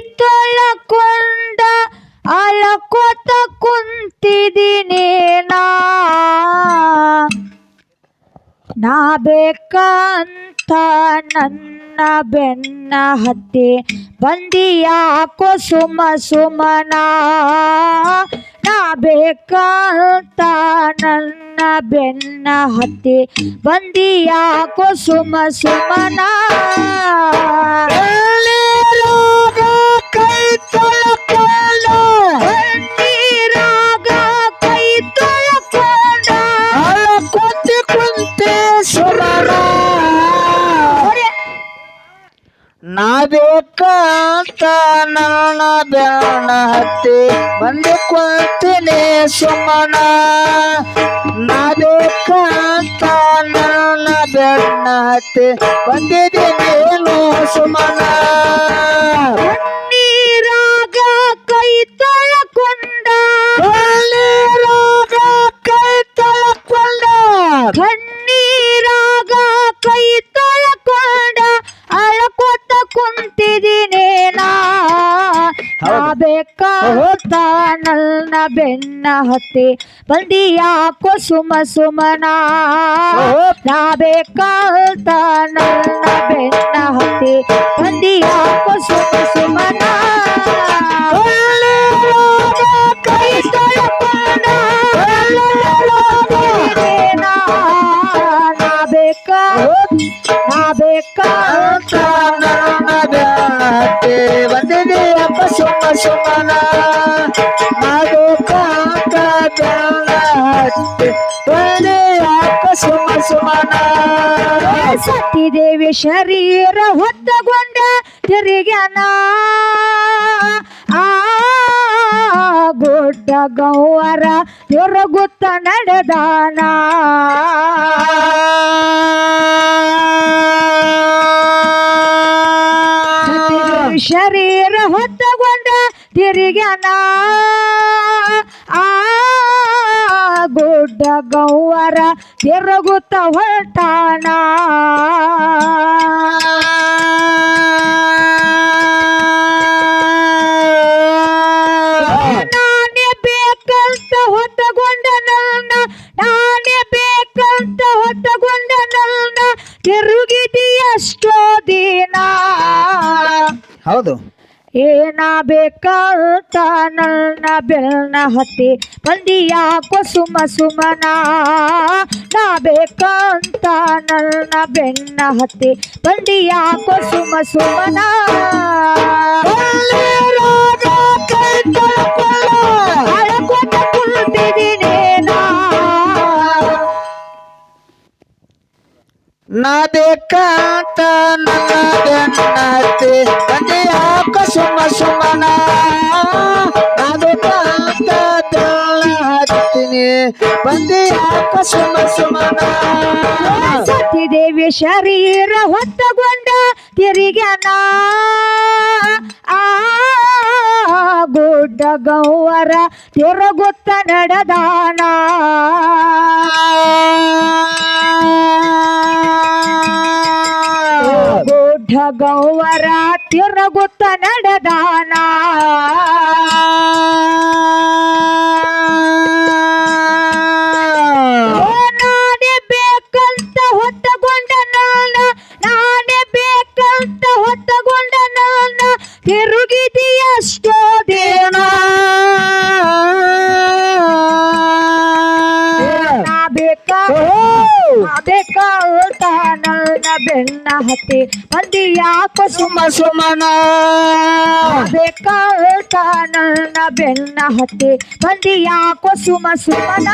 ತೊಳಕೊಂಡ ಅಳಕೋತ ಕುಂತಿದ್ದೀನಿ ನಾ ಬೇಕಂತ ನನ್ನ ಬೆನ್ನ ಹತ್ತಿ ಬಂದಿಯಾಕೋ ಸುಮ ಸುಮನ. ಬೇಕಂತ ನನ್ನ ಬೆನ್ನ ಹತ್ತಿ ಬಂದಿಯಾಕೋ ಸುಮ ಸುಮನ? ಕೈ ತೊಳ್ಕೊಂಡ ನಾ ಬೇಕಂತ ನನ್ನ ಹತ್ತಿ ಬಂದು ಕುಂತೀನಿ ಸುಮನ ನಾ ಬೇಕಂತ ಹತ್ತಿ ಬಂದಿದ್ದೀನಿ ಸುಮನ ಬೆನ್ನ ಹತ್ತಿ ಬಂದಿಯಾಕೋ ಸುಮ ಸುಮನ ಓಹೋ. ನಾ ಬೇಕಂತ ನನ್ನ ಬೆನ್ನ ಹತ್ತಿ ಬಂದಿಯಾಕೋ ಸುಮ ಸುಮನ ಎಳ್ನೀರಾಗ ಕೈ ತೊಳ್ಕೊಂಡ ನಾ ಬೇಕ ನಾ ಬೇಕ ಅಂತ ನನ್ನ ಬೆನ್ನ ಹತ್ತಿ ಬಂದಿದೆ ಅಪ್ಪ ಸುಮ್ಮ ಸತಿದೇವಿ ಶರೀರ ಹೊತ್ತಗೊಂಡ ತಿರುಗ್ಯಾನ. ಆ ಗುಡ್ಡ ಗೌವರ ತಿರುಗುತ್ತ ನಡೆದಾನ. ಶರೀರ ಹೊತ್ತಗೊಂಡ ತಿರುಗ್ಯಾನ. ಆ ಗುಡ್ಡ ಗೌವರ ತಿರುಗುತ್ತ ಹೊರಟಾಣ. ನಾನೇ ಬೇಕಂತ ಹೊತ್ತಗೊಂಡ ನನ್ನ ನಾನೇ ಬೇಕಂತ ಹೊತ್ತಗೊಂಡ ನನ್ನ ತಿರುಗಿದೆಯಷ್ಟೋ ದಿನ. ಹೌದು. ಬೇಕಂತ ನನ್ನ ಬೆಲ್ನ ಹತ್ತಿ ಬಂದಿಯಾಕೋ ಸುಮ ಸುಮನ. ನಾ ಬೇಕಂತ ನನ್ನ ಬೆನ್ನ ಹತ್ತಿ ಬಂದಿಯಾಕೋ ಸುಮ ಸುಮನ. ನಾ ಬೇಕಂತ ನನ್ನ ಬೆನ್ನ ಹತ್ತಿ ಬಂದೆ ಯಾಕ ಸುಮ್ಮ ಸುಮ್ಮನ. ನಾ ಬೇಕಂತ ಬೆನ್ನ ಹತ್ತೀನಿ ಬಂದೆ ಯಾಕ ಸುಮ್ಮ ಸುಮ್ಮನ. ಸತಿದೇವಿ ಶರೀರ ಹೊತ್ತಗೊಂಡ ತಿರುಗ್ಯಾನ. ಆ ಗುಡ್ಡ ಗೌವರ ತಿರುಗುತ್ತ ನಡೆದಾನ. ಗುಡ್ಡ ಗೌವರ ತಿರುಗುತ್ತ ನಡೆದಾನ. ನಾನೇ ಬೇಕಂತ ಹೊತ್ತಗೊಂಡ ನಾನ ನಾನೇ ಬೇಕಂತ ಹೊತ್ತಗೊಂಡ ನಾನ ತಿರುಗಿದೆಯಷ್ಟೋ ಬೆನ್ನ ಹತ್ತಿ ಬಂದಿ ಯಾಕೋ ಸುಮ್ಮ ಸುಮ್ಮ ಸುಮ್ಮನ ಬೇಕಂತ ನನ್ನ ಬೆನ್ನ ಹತ್ತಿ ಬಂದಿ ಯಾಕೋ ಸುಮ ಸುಮನ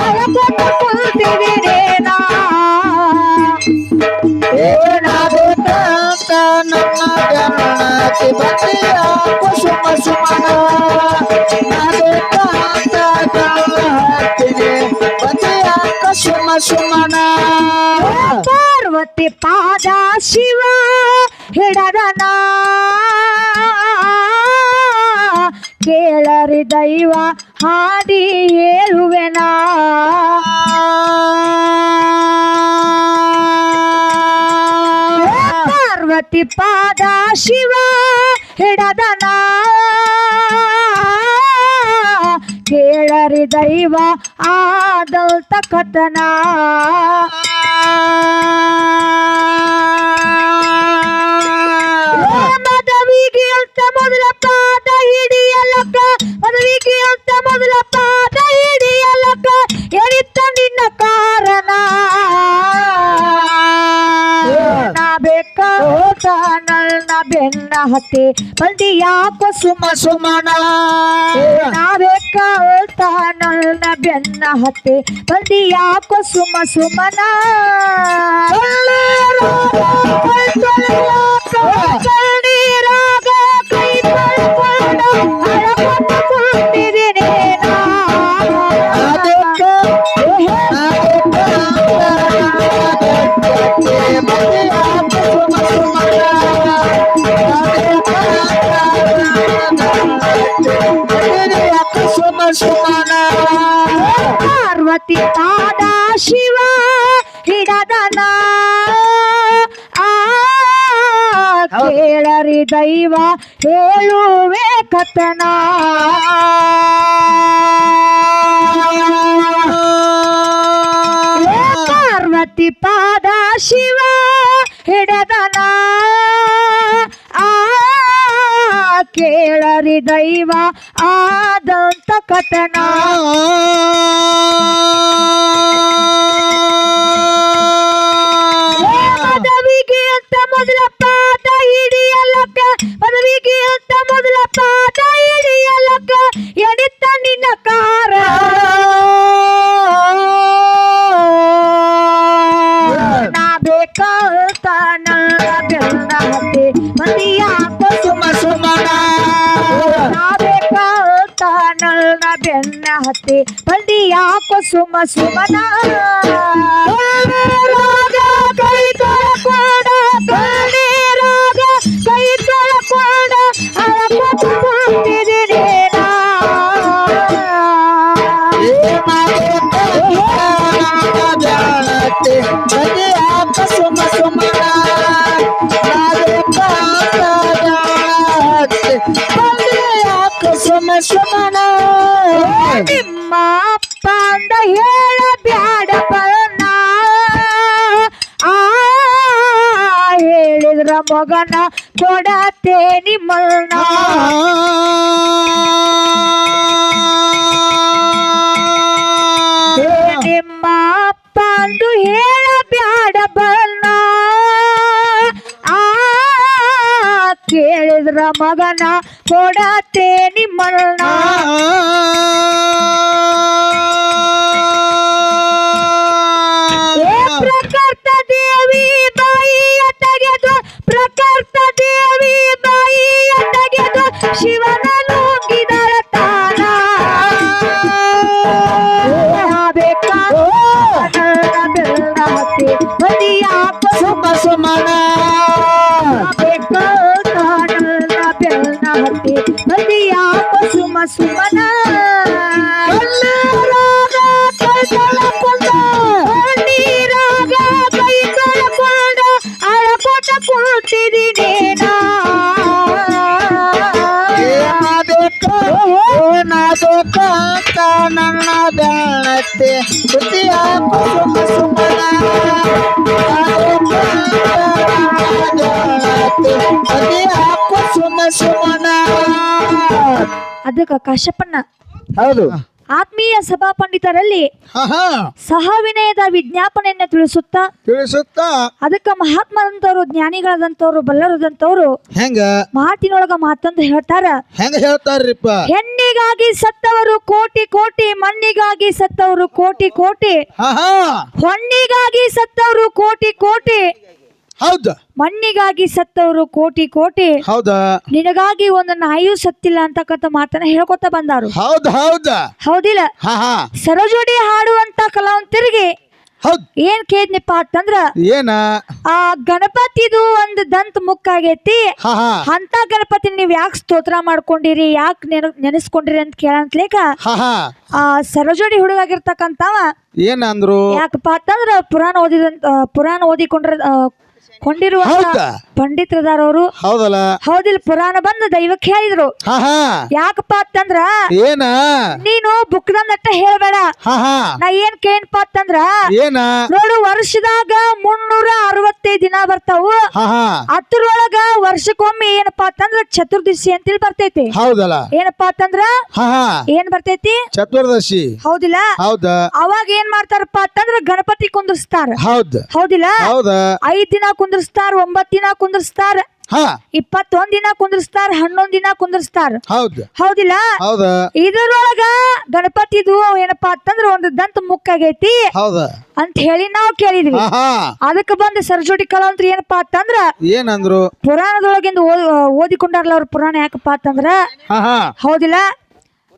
ಅಳಕೋತ ಕುಳ್ತಿದ್ದೀನಿ ನಾ. ಏನಾಗುತ್ತಂತ ನನ್ನ ಗಮನಕ್ಕೆ ಬಂದಿಯ ಸುಮನ. ಪಾರ್ವತಿ ಪಾದ ಶಿವ ಹಿಡದನ ಕೇಳರಿ ದೈವ ಹಾಡಿ ಹೇಳುವೆನಾ ಪಾರ್ವತಿ ಪಾದ ಶಿವ ಹಿಡದನ ದೈವ ಆದಲ್ತ ಕಥನ. ಬೆನ್ನ ಹತ್ತಿ ಬಂದಿ ಯಾಕೋ ಸುಮ ಸುಮನ ನಾವೇ ಬೇಕ ನನ್ನ ಬೆನ್ನ ಹತ್ತಿ ಬಂದಿ ಯಾಕೋ ಸುಮ ಸುಮನ ಕಣ್ಣೀರಾಗ ಸುಮನ ಪಾರ್ವತಿ ಪಾದ ಶಿವ ಹಿಡದನ ಆ ಕೇಳರಿ ದೈವ ಹೇಳುವೆ ಕಥನ. ಪಾರ್ವತಿ ಪಾದ ಶಿವ ಹಿಡದನ ಕೇಳರಿ ದೈವ ಆದಂತ ಕಥನ. ಪದವಿಗೆ ಅಂತ ಮೊದಲ ಪಾದ ಹಿಡಿಯಲಕ್ಕ ಪದವಿಗೆ ಅಂತ ಯಾಕೋ ಸುಮ ಸುಮನ ಅಪ್ಪ ಹೇಳ ಬ್ಯಾಡ ಬಣ್ಣ ಆ ಹೇಳಿದ್ರ ಮಗನ ಕೊಡತೇನಿ ಮಲ್ನ ಏ ನಿಮ್ಮ ಅಪ್ಪ ಅಂದು ಹೇಳ ಬ್ಯಾಡ ಬಣ್ಣ ಆ ಕೇಳಿದ್ರ ಮಗನ ಕೊಡತೇನಿ ಮಲ್ನ ಶಿವನ ನುಂಗಿದರ ತಾನ ಬೇಕಾ ಬೆಲ್ಲ ಹತ್ತಿ ಬದಿಯ ಸುಮ ಸುಮನ ಬೇಕಾ ಬೆಲ್ಲ ಹತ್ತಿ ಬದಿಯ ಸುಮ ಸುಮನ ಕಣ್ಣೀರಾಗ ನನ್ನ ಬೆಳತ್ತೆ ಸುದ್ದಿಯ ಸುಮ ಸುಮನ. ಸುಮ ಸುಮನ. ಅದಕ್ಕ ಕಾಶ್ಯಪಣ್ಣ ಹೌದು. ಆತ್ಮೀಯ ಸಭಾ ಪಂಡಿತರಲ್ಲಿ ಸಹವಿನಯದ ವಿಜ್ಞಾಪನೆಯನ್ನ ತಿಳಿಸುತ್ತಾ ತಿಳಿಸುತ್ತ. ಅದಕ್ಕ ಮಹಾತ್ಮರಂತವ್ರು ಜ್ಞಾನಿಗಳಾದಂತವ್ರು ಬಲ್ಲರದಂತವ್ರು ಹೆಂಗ? ಮಾತಿನೊಳಗ ಮಾತಂತ ಹೇಳ್ತಾರ. ಹೆಂಗ ಹೇಳ್ತಾರಪ್ಪ ಹೆಣ್ಣಿಗಾಗಿ ಸತ್ತವರು ಕೋಟಿ ಕೋಟಿ ಮಣ್ಣಿಗಾಗಿ ಸತ್ತವರು ಕೋಟಿ ಕೋಟಿ ಹೊಣ್ಣಿಗಾಗಿ ಸತ್ತವರು ಕೋಟಿ ಕೋಟಿ. ಹೌದ. ಮಣ್ಣಿಗಾಗಿ ಸತ್ತವರು ಕೋಟಿ ಕೋಟಿ. ಹೌದಾ. ನಿನಗಾಗಿ ಒಂದು ನಾಯಿಯೂ ಸತ್ತಿಲ್ಲ ಅಂತಕ್ಕಂಥ ಮಾತನ್ನ ಹೇಳ್ಕೊತ ಬಂದಾರು. ಹೌದು ಹೌದ. ಹೌದಿಲ್ಲ? ಹಾ ಹಾ. ಸರೋಜೋಡಿ ಹಾಡುವಂತ ಕಲಾವಂತರಿಗೆ ಹೌದ್. ಏನ್ ಕೇದ್ನಿಪ್ಪ ಅಂತಂದ್ರ? ಏನ? ಆ ಗಣಪತಿದು ಒಂದು ದಂತ ಮುಕ್ಕಾಗೈತಿ. ಹಾ ಹಾ. ಅಂತ ಗಣಪತಿ ನೀವ್ ಯಾಕೆ ಸ್ತೋತ್ರ ಮಾಡ್ಕೊಂಡಿರಿ ಯಾಕೆ ನೆನ ನೆನೆಸ್ಕೊಂಡಿರಿ ಅಂತ ಕೇಳಂತ್ಲೇಕ ಹಾ ಹಾ. ಆ ಸರೋಜೋಡಿ ಹುಡುಗಾಗಿರ್ತಕ್ಕಂಥವ ಏನಂದ್ರು ಯಾಕಪ್ಪ ಅಂತಂದ್ರ ಪುರಾಣ ಓದಿದಂತ ಆ, ಪುರಾಣ ಓದಿಕೊಂಡ್ರ ಆ, ಕೊಂಡಿರುವ ಹೌದಾ? ಪಂಡಿತರದಾರವರು ಹೌದಲ್ಲ? ಹೌದಿಲ್ಲ ಪುರಾಣ ಬಂದ ದೈವಕ್ಕೆ ಹೇಳಿದ್ರು. ಹಾ ಹಾ. ಯಾಕಪ್ಪ ಅಂತಂದ್ರ ಏನ? ನೀನು ಬುಕ್ದಂದಟ್ಟ ಹೇಳ್ಬೇಡ. ಹಾ ಹಾ. ನಾ ಏನ್ ಕೇನ್ಪ ಅಂತಂದ್ರ ಏನ? ನೋಡು ವರ್ಷದಾಗ ಮುನ್ನೂರ ಅರವತ್ತೈದ್ ದಿನ ಬರ್ತಾವು. ಹಾ ಹಾ. ಅದ್ರೊಳಗ ವರ್ಷಕ್ಕೊಮ್ಮೆ ಏನಪ್ಪಾ ಅಂತಂದ್ರ ಚತುರ್ದಶಿ ಅಂತೇಳಿ ಬರ್ತೈತಿ. ಹೌದಲ್ಲ? ಏನಪ್ಪಾ ಅಂತಂದ್ರ ಹಾ ಹಾ. ಏನ್ ಬರ್ತೈತಿ? ಚತುರ್ದಶಿ. ಹೌದಿಲ್ಲ? ಹೌದ. ಅವಾಗ ಏನ್ ಮಾಡ್ತಾರಪ್ಪ ಅಂತಂದ್ರ ಗಣಪತಿ ಕುಂದಿರ್ಸ್ತಾರ. ಹೌದ್. ಹೌದಿಲ್ಲ? ಹೌದ. ಐದ್ ದಿನ ಕುಂದರ್ಸ್ತಾರ ಒಂಬತ್ ದಿನ ಕುಂದ್ರಸ್ತಾರ ಹಾ. ಇಪ್ಪತ್ತೊಂದ್ ದಿನ ಕುಂದ್ರಸ್ತಾರ ಹನ್ನೊಂದ್ ದಿನ ಕುಂದ್ರಸ್ತಾರ. ಹೌದು. ಹೌದಿಲ್ಲ? ಹೌದ. ಇದ್ರೊಳಗ ಗಣಪತಿದು ಏನಪ್ಪಾ ಅಂತಂದ್ರ ಒಂದು ದಂತ ಮುಕ್ಕಾಗೈತಿ. ಹೌದ. ಅಂತ ಹೇಳಿ ನಾವು ಕೇಳಿದ್ವಿ. ಅದಕ್ಕೆ ಬಂದ ಸರಸ್ವತಿ ಕಲಾವಂತ್ರಿ ಏನಪ್ಪಾ ಅಂತಂದ್ರ ಏನಂದ್ರು? ಪುರಾಣದೊಳಗಿಂದ ಓ- ಓದಿಕೊಂಡಾರಲ್ಲ ಅವ್ರ ಪುರಾಣ ಯಾಕಪ್ಪಾ ಅಂತಂದ್ರ ಹೌದಿಲ್ಲ?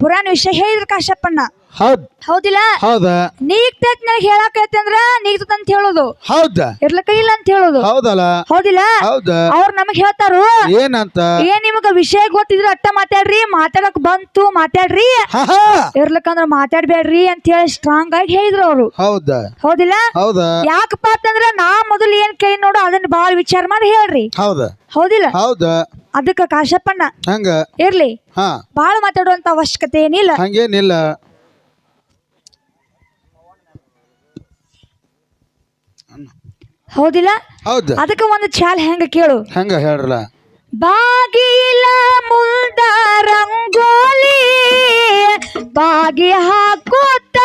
ಪುರಾಣ ವಿಷಯ ಹೇಳಿದ್ರ ಕಾಶಪ್ಪಣ್ಣ. ಹೌದ್. ಹೌದಿಲ್ಲ? ಹೌದ. ನೀಗ್ತೈತ್ ನನಗೆ ಹೇಳಕೈತಿ ಅಂದ್ರ ನೀಗ್ತದ ಅಂತ ಹೇಳೋದು. ಹೌದ. ಇರ್ಲಕ್ಕ ಇಲ್ಲ ಅಂತ ಹೇಳೋದು. ಹೌದಲ್ಲ? ಹೌದಿಲ್ಲ? ಹೌದ. ಅವ್ರ ನಮಗ್ ಹೇಳ್ತಾರು. ಏನಂತ? ಏನ್ ನಿಮಗ ವಿಷಯ ಗೊತ್ತಿದ್ರ ಅಟ್ಟ ಮಾತಾಡ್ರಿ ಮಾತಾಡಕ್ ಬಂತು ಮಾತಾಡ್ರಿ. ಹಾ ಇರ್ಲಕ್ಕಂದ್ರ ಮಾತಾಡ್ಬೇಡ್ರಿ ಅಂತ ಹೇಳಿ ಸ್ಟ್ರಾಂಗ್ ಆಗಿ ಹೇಳಿದ್ರು ಅವ್ರು. ಹೌದ. ಹೌದಿಲ್ಲ? ಹೌದ. ಯಾಕಪ್ಪ ಅಂತಂದ್ರ ನಾ ಮೊದಲು ಏನ್ ಕೈ ನೋಡು ಅದನ್ನ ಬಾಳ ವಿಚಾರ ಮಾಡಿ ಹೇಳ್ರಿ. ಹೌದ. ಹೌದಿಲ್ಲ? ಹೌದ. ಅದಕ್ಕ ಕಾಶಪ್ಪಣ್ಣ. ಹಂಗ? ಇರ್ಲಿ. ಹಾ. ಬಾಳ ಮಾತಾಡುವಂತ ಅವಶ್ಯಕತೆ ಏನಿಲ್ಲ. ಹಂಗೇನಿಲ್ಲ. ಹೌದಿಲ್ಲ? ಹೌದು. ಅದಕ್ಕೆ ಒಂದು ಚಾಲ್ ಹೆಂಗ ಕೇಳು. ಹೆಂಗ ಹೇಳ್ರಲ್ಲ? ಬಾಗಿಲ ಮುಂದ ರಂಗೋಲಿ ಬಾಗಿ ಹಾಕೋತ